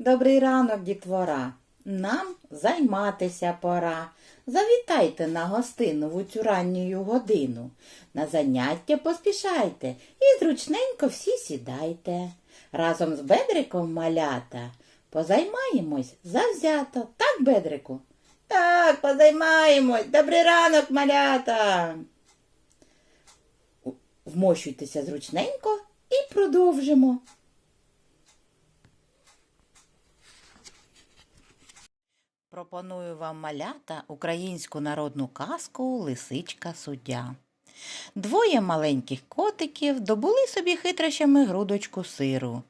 Добрий ранок, дітвора. Нам займатися пора. Завітайте на гостину в цю ранню годину. На заняття поспішайте і зручненько всі сідайте. Разом з Бедриком малята позаймаємось завзято. Так, Бедрику? Так, позаймаємось. Добрий ранок, малята. Вмощуйтеся зручненько і продовжимо. Пропоную вам малята українську народну казку Лисичка суддя. Двоє маленьких котиків добули собі хитрощами грудочку сиру.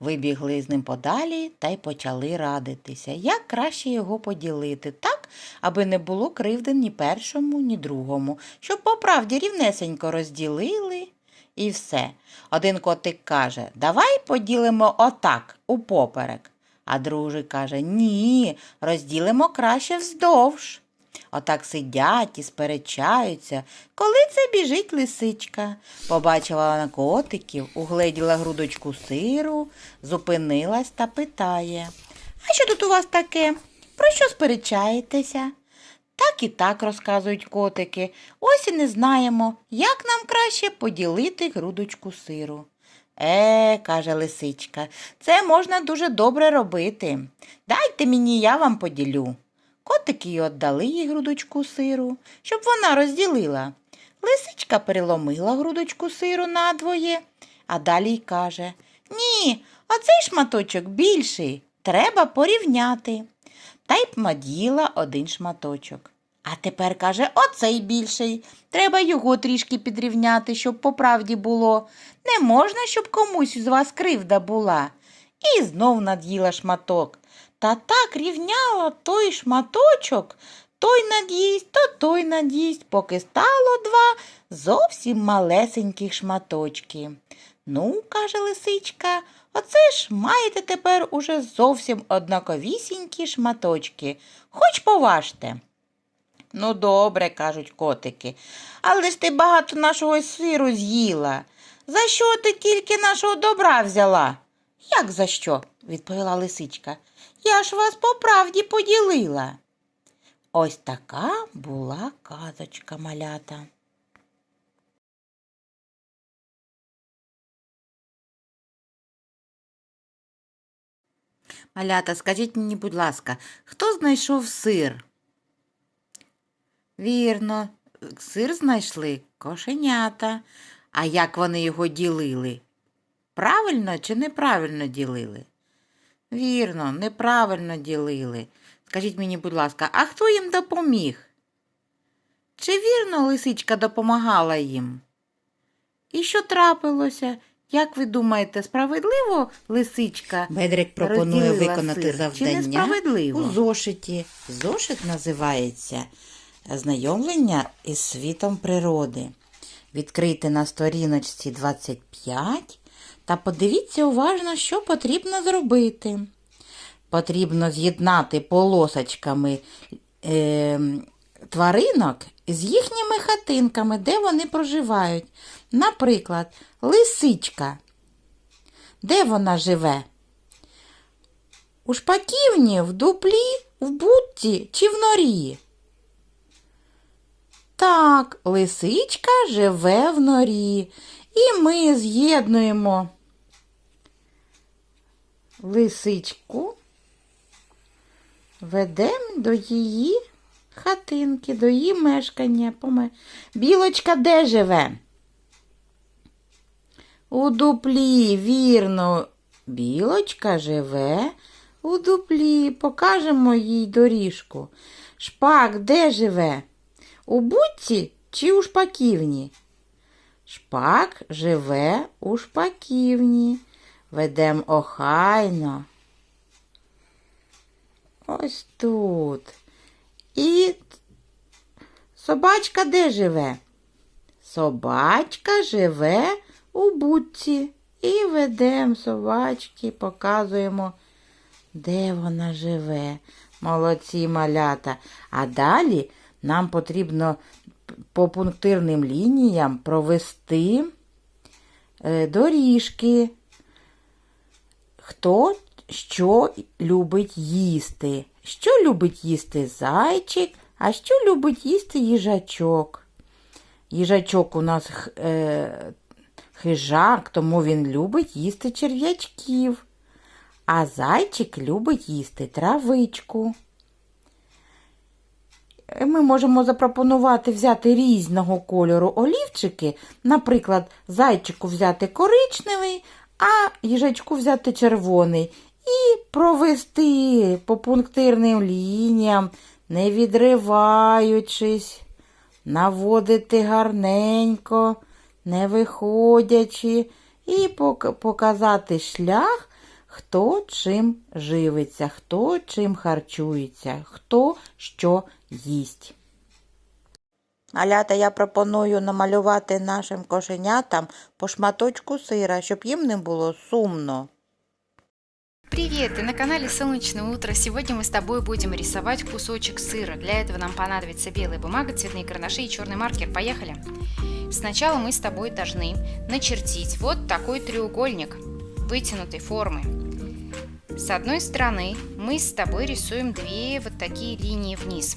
Вибігли з ним подалі та й почали радитися, як краще його поділити, так, аби не було кривди ні першому, ні другому, щоб по правді рівнесенько розділили. І все. Один котик каже, давай поділимо отак, упоперек. А другий каже, ні, розділимо краще вздовж. Отак сидять і сперечаються, коли це біжить лисичка. Побачила вона котиків, угледіла грудочку сиру, зупинилась та питає. А що тут у вас таке? Про що сперечаєтеся? Так і так розказують котики. Ось і не знаємо, як нам краще поділити грудочку сиру. Е, каже лисичка, це можна дуже добре робити. Дайте мені, я вам поділю. Котики й отдали їй грудочку сиру, щоб вона розділила. Лисичка переломила грудочку сиру надвоє, а далі й каже Ні, оцей шматочок більший, треба порівняти. Та й наділа один шматочок. А тепер каже, оцей більший. Треба його трішки підрівняти, щоб по правді було. Не можна, щоб комусь з вас кривда була. І знов над'їла шматок. Та так рівняла той шматочок, той над'їсть, то той над'їсть, поки стало два зовсім малесеньких шматочки. Ну, каже лисичка, оце ж маєте тепер уже зовсім однаковісінькі шматочки. Хоч поважте. Ну, добре, кажуть котики, але ж ти багато нашого сиру з'їла. За що ти тільки нашого добра взяла? Як за що? відповіла лисичка. Я ж вас по правді поділила. Ось така була казочка малята. Малята, скажіть мені, будь ласка, хто знайшов сир? Вірно, сир знайшли кошенята. А як вони його ділили? Правильно чи неправильно ділили? Вірно, неправильно ділили. Скажіть мені, будь ласка, а хто їм допоміг? Чи вірно лисичка допомагала їм? І що трапилося? Як ви думаєте, справедливо лисичка? Бедрик пропонує виконати сир? Чи завдання несправедливо? у зошиті. Зошит називається Знайомлення із світом природи. Відкрийте на сторіночці 25 та подивіться уважно, що потрібно зробити. Потрібно з'єднати полосочками е, тваринок з їхніми хатинками, де вони проживають. Наприклад, лисичка. Де вона живе? У шпаківні, в дуплі, в будці чи в норі? Так, лисичка живе в норі. І ми з'єднуємо лисичку, ведемо до її хатинки, до її мешкання. Білочка де живе? У дуплі, вірно, білочка живе у дуплі. Покажемо їй доріжку. Шпак де живе? У будці чи у шпаківні? Шпак живе у шпаківні. Ведем охайно. Ось тут. І собачка де живе? Собачка живе у будці. І ведемо собачки, показуємо, де вона живе. Молодці малята. А далі нам потрібно по пунктирним лініям провести е, доріжки. Хто що любить їсти. Що любить їсти зайчик, а що любить їсти їжачок. Їжачок у нас е, хижак, тому він любить їсти черв'ячків, а зайчик любить їсти травичку. Ми можемо запропонувати взяти різного кольору олівчики, наприклад, зайчику взяти коричневий, а їжачку взяти червоний, і провести по пунктирним лініям, не відриваючись, наводити гарненько, не виходячи, і показати шлях, хто чим живиться, хто чим харчується, хто що їсть. Малята, я пропоную намалювати нашим кошенятам по шматочку сира, щоб їм не було сумно. Привет! Ты на канале Солнечное утро. Сегодня мы с тобой будем рисовать кусочек сыра. Для этого нам понадобится белая бумага, цветные карандаши и черный маркер. Поехали! Сначала мы с тобой должны начертить вот такой треугольник вытянутой формы. С одной стороны мы с тобой рисуем две вот такие линии вниз.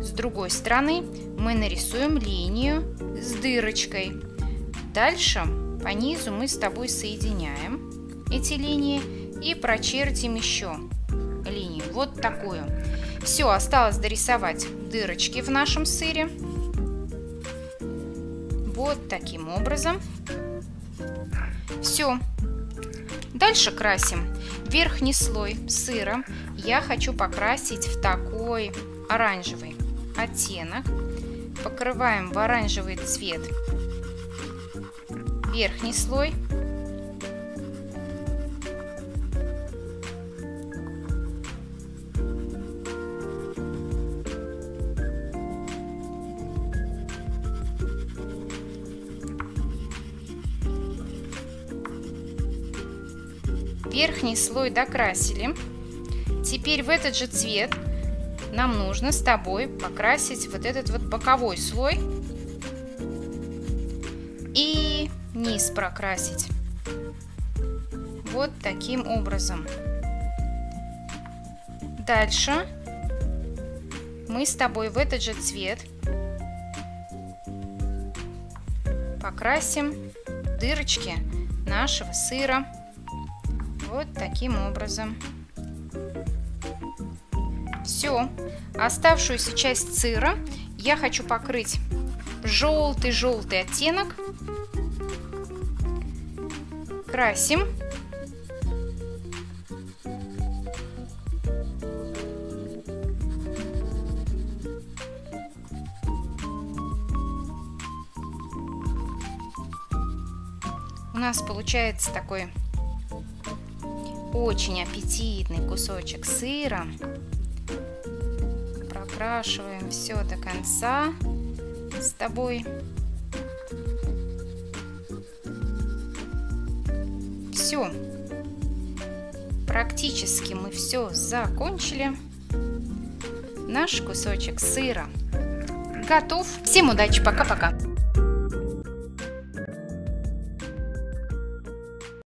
С другой стороны мы нарисуем линию с дырочкой. Дальше по низу мы с тобой соединяем эти линии и прочертим еще линию, вот такую. Все, осталось дорисовать дырочки в нашем сыре. Вот таким образом. Все. Дальше красим верхний слой сыра. Я хочу покрасить в такой оранжевый оттенок. Покрываем в оранжевый цвет верхний слой. Верхний слой докрасили. Теперь в этот же цвет нам нужно с тобой покрасить вот этот вот боковой слой и низ прокрасить. Вот таким образом. Дальше мы с тобой в этот же цвет покрасим дырочки нашего сыра. Вот таким образом. Все. Оставшуюся часть сыра я хочу покрыть желтый-желтый оттенок. Красим. У нас получается такой очень аппетитный кусочек сыра. Прокрашиваем все до конца с тобой. Все. Практически мы все закончили. Наш кусочек сыра готов. Всем удачи, пока-пока.